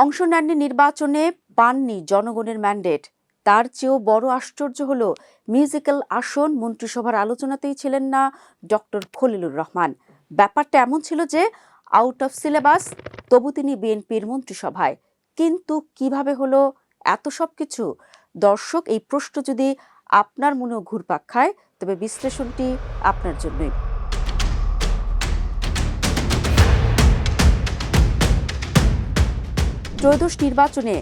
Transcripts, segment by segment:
অংশ নেননি নির্বাচনে, পাননি জনগণের ম্যান্ডেট। তার চেয়েও বড় আশ্চর্য হল, মিউজিক্যাল আসন মন্ত্রিসভার আলোচনাতেই ছিলেন না ডক্টর খলিলুর রহমান। ব্যাপারটা এমন ছিল যে আউট অফ সিলেবাস তবু তিনি বিএনপির মন্ত্রিসভায়। কিন্তু কীভাবে হলো এত সব কিছু? দর্শক, এই প্রশ্ন যদি আপনার মনেও ঘুরপাক খায়, তবে বিশ্লেষণটি আপনার জন্যই। ত্রয়োদশ নির্বাচনে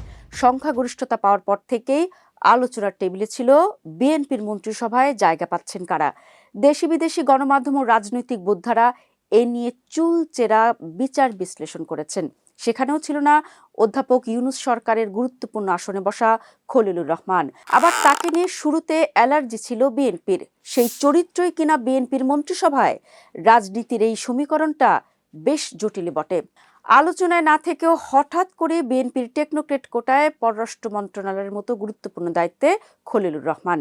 সংখ্যাগরিষ্ঠতা পাওয়ার পর থেকেই আলোচনার টেবিলে ছিল বিএনপির মন্ত্রিসভায় জায়গা পাচ্ছেন কারা? দেশি বিদেশি গণমাধ্যম ও রাজনৈতিক বোদ্ধারা এ নিয়ে চুলচেরা বিচার বিশ্লেষণ করেছেন। সেখানেও ছিল না অধ্যাপক ইউনুস সরকারের গুরুত্বপূর্ণ আসনে বসা খলিলুর রহমান। আবার তাকে নিয়ে শুরুতে অ্যালার্জি ছিল বিএনপির। সেই চরিত্রই কিনা বিএনপির মন্ত্রিসভায়? রাজনীতির এই সমীকরণটা বেশ জটিল বটে। আলোচনায় না থেকেও হঠাৎ করে বিএনপির টেকনোক্রেট কোটায় পররাষ্ট্র মন্ত্রণালয়ের মতো গুরুত্বপূর্ণ দায়িত্বে খলিলুর রহমান।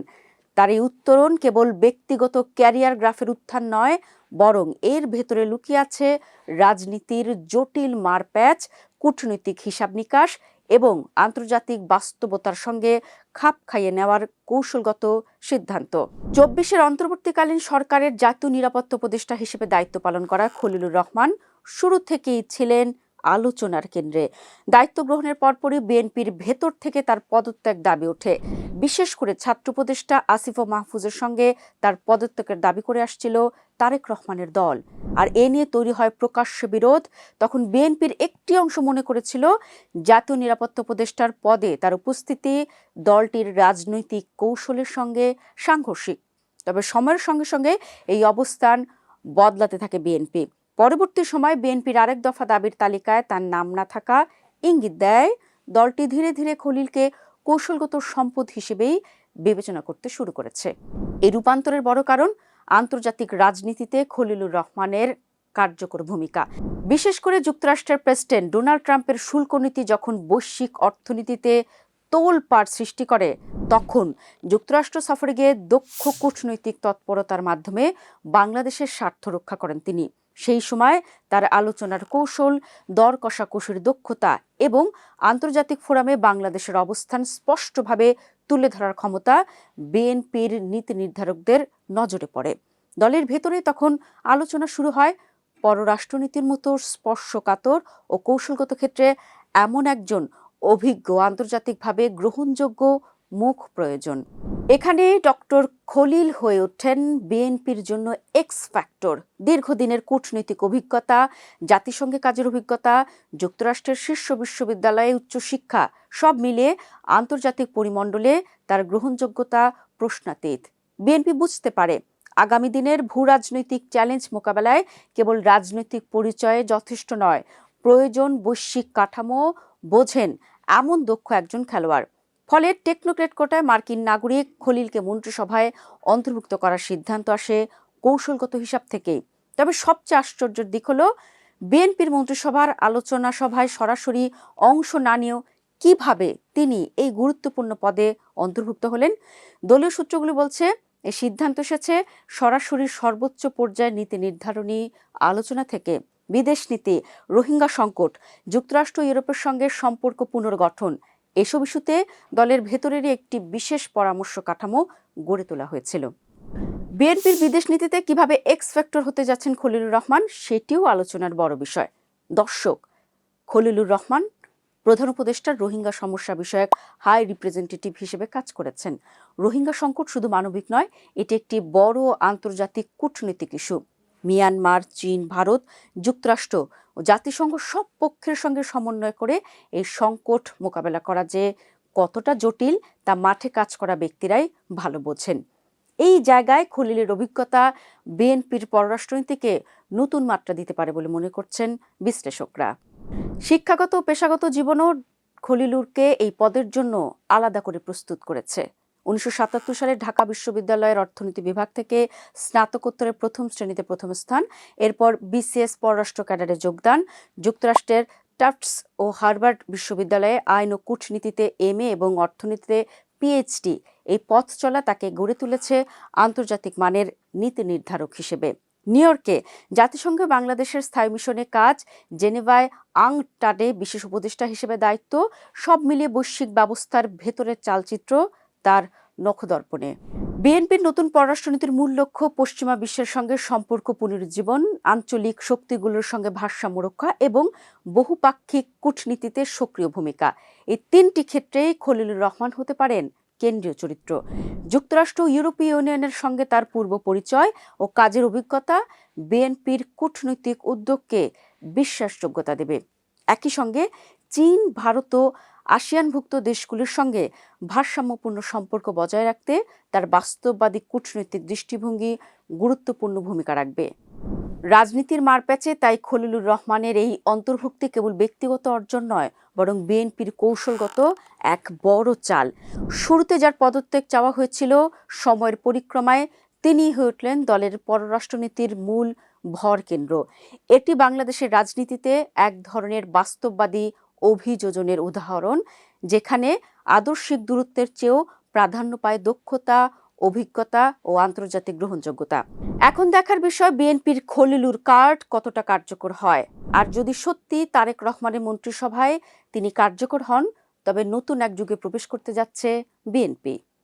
তার এই উত্তরণ কেবল ব্যক্তিগত ক্যারিয়ার গ্রাফের উত্থান নয়, বরং এর ভেতরে লুকিয়ে আছে রাজনীতির জটিল মারপ্যাচ, কূটনৈতিক হিসাব নিকাশ এবং আন্তর্জাতিক বাস্তবতার সঙ্গে খাপ খাইয়ে নেওয়ার কৌশলগত সিদ্ধান্ত। চব্বিশের অন্তর্বর্তীকালীন সরকারের জাতীয় নিরাপত্তা উপদেষ্টা হিসেবে দায়িত্ব পালন করা খলিলুর রহমান শুরু থেকেই ছিলেন আলোচনার কেন্দ্রে। দায়িত্ব গ্রহণের পরপরই বিএনপির ভেতর থেকে তার পদত্যাগ দাবি ওঠে। বিশেষ করে ছাত্র উপদেষ্টা আসিফ ও মাহফুজের সঙ্গে তার পদত্যাগের দাবি করে আসছিল তারেক রহমানের দল। আর এ নিয়ে তৈরি হয় প্রকাশ্য বিরোধ। তখন বিএনপির একটি অংশ মনে করেছিল, জাতীয় নিরাপত্তা উপদেষ্টার পদে তার উপস্থিতি দলটির রাজনৈতিক কৌশলের সঙ্গে সাংঘর্ষিক। তবে সময়ের সঙ্গে সঙ্গে এই অবস্থান বদলাতে থাকে বিএনপি। পরবর্তী সময় বিএনপির আরেক দফা দাবির তালিকায় তার নাম না থাকা ইঙ্গিত দেয়। দলটি ধীরে ধীরে খলিলকে কৌশলগত সম্পদ হিসেবেই বিবেচনা করতে শুরু করেছে। এই রূপান্তরের বড় কারণ আন্তর্জাতিক রাজনীতিতে খলিলুর রহমানের কার্যকর ভূমিকা। বিশেষ করে যুক্তরাষ্ট্রের প্রেসিডেন্ট ডোনাল্ড ট্রাম্পের শুল্ক নীতি যখন বৈশ্বিক অর্থনীতিতে তোলপাড় সৃষ্টি করে, তখন যুক্তরাষ্ট্র সফরে গিয়ে দক্ষ কূটনৈতিক তৎপরতার মাধ্যমে বাংলাদেশের স্বার্থ রক্ষা করেন তিনি। সেই সময় তার আলোচনার কৌশল, দর কষাকষির দক্ষতা এবং আন্তর্জাতিক ফোরামে বাংলাদেশের অবস্থান স্পষ্টভাবে তুলে ধরার ক্ষমতা বিএনপির নীতি নির্ধারকদের নজরে পড়ে। দলের ভেতরে তখন আলোচনা শুরু হয় পররাষ্ট্রনীতির মতো স্পর্শকাতর ও কৌশলগত ক্ষেত্রে এমন একজন অভিজ্ঞ আন্তর্জাতিকভাবে গ্রহণযোগ্য মুখ প্রয়োজন। এখানে ডক্টর খলিল হয়ে ওঠেন বিএনপির জন্য এক্স ফ্যাক্টর দীর্ঘদিনের কূটনৈতিক অভিজ্ঞতা, জাতিসংঘে কাজের অভিজ্ঞতা, যুক্তরাষ্ট্রের শীর্ষ বিশ্ববিদ্যালয়ে উচ্চশিক্ষা, সব মিলিয়ে আন্তর্জাতিক পরিমণ্ডলে তার গ্রহণযোগ্যতা প্রশ্নাতীত। বিএনপি বুঝতে পারে, আগামী দিনের ভূ রাজনৈতিক চ্যালেঞ্জ মোকাবেলায় কেবল রাজনৈতিক পরিচয়ে যথেষ্ট নয়, প্রয়োজন বৈশ্বিক কাঠামো বোঝেন এমন দক্ষ একজন খেলোয়াড়। ফলে টেকনোক্রেট কোটায় মার্কিন নাগরিক খলিলকে মন্ত্রিসভায় অন্তর্ভুক্ত করার সিদ্ধান্ত আসে কৌশলগত হিসাব থেকেই। তবে সবচেয়ে আশ্চর্যের দিক হলো, বিএনপির মন্ত্রিসভার আলোচনা সভায় সরাসরি অংশ না নিয়েও কীভাবে তিনি এই গুরুত্বপূর্ণ পদে অন্তর্ভুক্ত হলেন, দলীয় সূত্রগুলি বলছে, এই সিদ্ধান্ত এসেছে সরাসরি সর্বোচ্চ পর্যায়ের নীতি নির্ধারণী আলোচনা থেকে। বিদেশ নীতি, রোহিঙ্গা সংকট, যুক্তরাষ্ট্র ইউরোপের সঙ্গে সম্পর্ক পুনর্গঠন এসব ইস্যুতে দলের ভেতরেরই একটি বিশেষ পরামর্শ কাঠামো গড়ে তোলা হয়েছিল। বিএনপির বিদেশ নীতিতে কীভাবে এক্স ফ্যাক্টর হতে যাচ্ছেন খলিলুর রহমান, সেটিও আলোচনার বড় বিষয়। দর্শক, খলিলুর রহমান প্রধান উপদেষ্টার রোহিঙ্গা সমস্যা বিষয়ক হাই রিপ্রেজেন্টেটিভ হিসেবে কাজ করেছেন। রোহিঙ্গা সংকট শুধু মানবিক নয়, এটি একটি বড় আন্তর্জাতিক কূটনৈতিক ইস্যু মিয়ানমার, চীন, ভারত, যুক্তরাষ্ট্র ও জাতিসংঘ সব পক্ষের সঙ্গে সমন্বয় করে এই সংকট মোকাবেলা করা যে কতটা জটিল তা মাঠে কাজ করা ব্যক্তিরাই ভালো বোঝেন। এই জায়গায় খলিলের অভিজ্ঞতা বিএনপির পররাষ্ট্রনীতিকে নতুন মাত্রা দিতে পারে বলে মনে করছেন বিশ্লেষকরা। শিক্ষাগত পেশাগত জীবনও খলিলুরকে এই পদের জন্য আলাদা করে প্রস্তুত করেছে। উনিশশো সাতাত্তর সালে ঢাকা বিশ্ববিদ্যালয়ের অর্থনীতি বিভাগ থেকে স্নাতকোত্তরের প্রথম শ্রেণীতে প্রথম স্থান। এরপর বিসিএস পররাষ্ট্র ক্যাডারে যোগদান। যুক্তরাষ্ট্রের টাফটস ও হার্ভার্ড বিশ্ববিদ্যালয়ে আইন ও কূটনীতিতে এম এবং অর্থনীতিতে পিএইচডি। এই পথ চলা তাকে গড়ে তুলেছে আন্তর্জাতিক মানের নীতি নির্ধারক হিসেবে। নিউ ইয়র্কে জাতিসংঘে বাংলাদেশের স্থায়ী মিশনে কাজ, জেনেভায় আং টাডে বিশেষ উপদেষ্টা হিসেবে দায়িত্ব। সব মিলিয়ে বৈশ্বিক ব্যবস্থার ভেতরের চালচিত্র তার নখদর্পণে। বিএনপির নতুন পররাষ্ট্রনীতির মূল লক্ষ্য পশ্চিমা বিশ্বের সঙ্গে সম্পর্ক, পুনরুজ্জীবন, আঞ্চলিক শক্তিগুলোর সঙ্গে ভারসাম্য রক্ষা এবং বহুপাক্ষিক কূটনীতিতে সক্রিয় ভূমিকা। এই তিনটি ক্ষেত্রেই খলিলুর রহমান হতে পারেন কেন্দ্রীয় চরিত্র। যুক্তরাষ্ট্র ইউরোপীয় ইউনিয়নের সঙ্গে তার পূর্ব পরিচয় ও কাজের অভিজ্ঞতা বিএনপির কূটনৈতিক উদ্যোগকে বিশ্বাসযোগ্যতা দেবে। একই সঙ্গে চীন, ভারত ও আসিয়ানভুক্ত দেশগুলির সঙ্গে ভারসাম্যপূর্ণ সম্পর্ক বজায় রাখতে তার বাস্তববাদী কূটনৈতিক দৃষ্টিভঙ্গি গুরুত্বপূর্ণ ভূমিকা রাখবে। রাজনীতির মারপ্যাচে তাই খলিলুর রহমানের এই অন্তর্ভুক্তি কেবল ব্যক্তিগত অর্জন নয়, বরং বিএনপির কৌশলগত এক বড় চাল। শুরুতে যার পদত্যাগ চাওয়া হয়েছিল সময়ের পরিক্রমায়, তিনি হয়ে উঠলেন দলের পররাষ্ট্রনীতির মূল ভর কেন্দ্র এটি বাংলাদেশের রাজনীতিতে এক ধরনের বাস্তববাদী অভিযোজনের উদাহরণ, যেখানে আদর্শিক দূরত্বের চেয়েও প্রাধান্য পায় দক্ষতা, অভিজ্ঞতা ও আন্তর্জাতিক গ্রহণযোগ্যতা। এখন দেখার বিষয়, বিএনপির খলিলুর কার্ড কতটা কার্যকর হয়? আর যদি সত্যি তারেক রহমানের মন্ত্রিসভায় তিনি কার্যকর হন, তবে নতুন এক যুগে প্রবেশ করতে যাচ্ছে বিএনপি।